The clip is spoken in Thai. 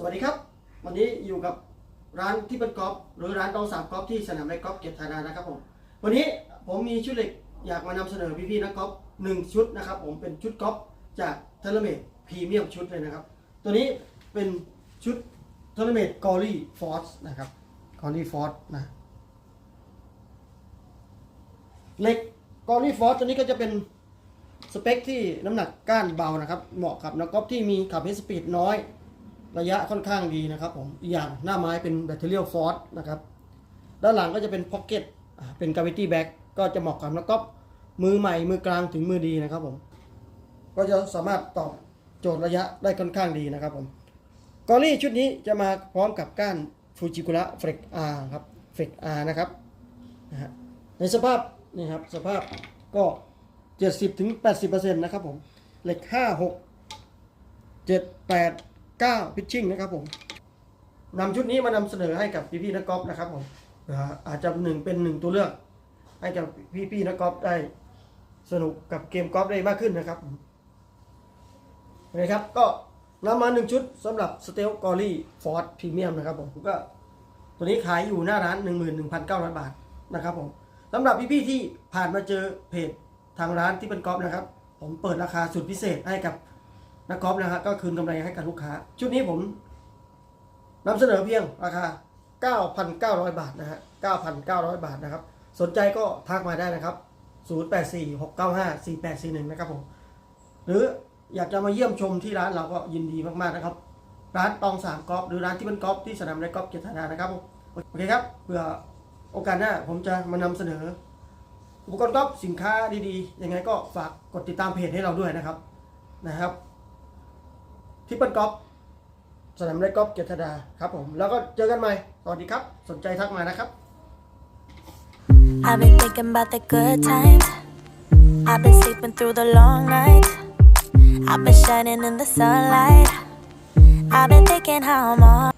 สวัสดีครับ วันนี้อยู่กับร้านที่เป็นกอล์ฟหรือร้านตองสามกอล์ฟที่สนามไม้กอล์ฟเกียรติธานานะครับผมวันนี้ผมมีชุดเหล็กอยากมานำเสนอพี่ๆนักกอล์ฟหนึ่งชุดนะครับ ผมเป็นชุดกอล์ฟจากเทเลเมดพรีเมียมชุดเลยนะครับ ตัวนี้เป็นชุดเทเลเมดกอรี่ฟอร์สนะครับกอรี่ฟอร์สนะเหล็กกอรี่ฟอร์สตัวนี้ก็จะเป็นสเปคที่น้ำหนักก้านเบานะครับ เหมาะกับนักกอล์ฟที่มีขับเฮสปีดน้อย ระยะค่อนข้างดีนะครับผมอีกอย่างหน้าไม้เป็นแบตเตอรี่ฟอร์สนะครับ ด้านหลังก็จะเป็นพ็อกเก็ตเป็นกาวิตี้แบ็กก็จะเหมาะกับนักกอล์ฟมือใหม่มือกลางถึงมือดีนะครับผม ก็จะสามารถตอบโจทย์ระยะได้ค่อนข้างดีนะครับผมกอรี่ชุดนี้จะมาพร้อมกับก้านฟูจิกุระเฟกอาร์ครับเฟกอาร์นะครับนะฮะในสภาพนี่ครับสภาพก็ 70ถึง80%นะครับผมเหล็ก 5 6 7 8 9พิชชิ่งนะครับผมนำชุดนี้มานำเสนอให้กับพี่ๆนักกอล์ฟนะครับผมอาจจะหนึ่งเป็นหนึ่งตัวเลือก ให้กับพี่ๆนักกอล์ฟได้สนุกกับเกมกอล์ฟได้มากขึ้นนะครับนะครับก็นำมาหนึ่งชุดสำหรับสเตลกอรี่ฟอร์ดพรีเมียมนะครับผมก็ตัวนี้ขายอยู่หน้าร้าน 11,900 บาทนะครับผมสำหรับพี่ๆที่ผ่านมาเจอเพจทางร้านที่เป็นกอล์ฟนะครับ ผมเปิดราคาสุดพิเศษให้กับ นักกอล์ฟนะฮะก็คืนกำไรให้กับลูกค้า ชุดนี้ผมนำเสนอเพียงราคา 9,900 บาทนะฮะ 9,900 บาทนะครับ สนใจก็ทักมาได้นะครับ 0846954841 นะครับผม หรืออยากจะมาเยี่ยมชมที่ร้านเราก็ยินดีมากๆนะครับ ร้านตองสามกอล์ฟหรือร้านที่เป็นกอล์ฟที่สนามในกอล์ฟเกียรติธานานะครับผมโอเคครับเพื่อโอกาสหน้าผมจะมานำเสนอ อุปกรณ์กอล์ฟสินค้าดีๆยังไงก็ฝากกดติดตามเพจให้เราด้วยนะครับนะครับ ทิปเปิลกอล์ฟสนามเล็กกอล์ฟเกียรติดาครับผม แล้วก็เจอกันใหม่ สวัสดีครับ สนใจทักมานะครับ I've been thinking about the good times. I've been sleeping through the long nights. I've been shining in the sunlight. I've been thinking how I'm all.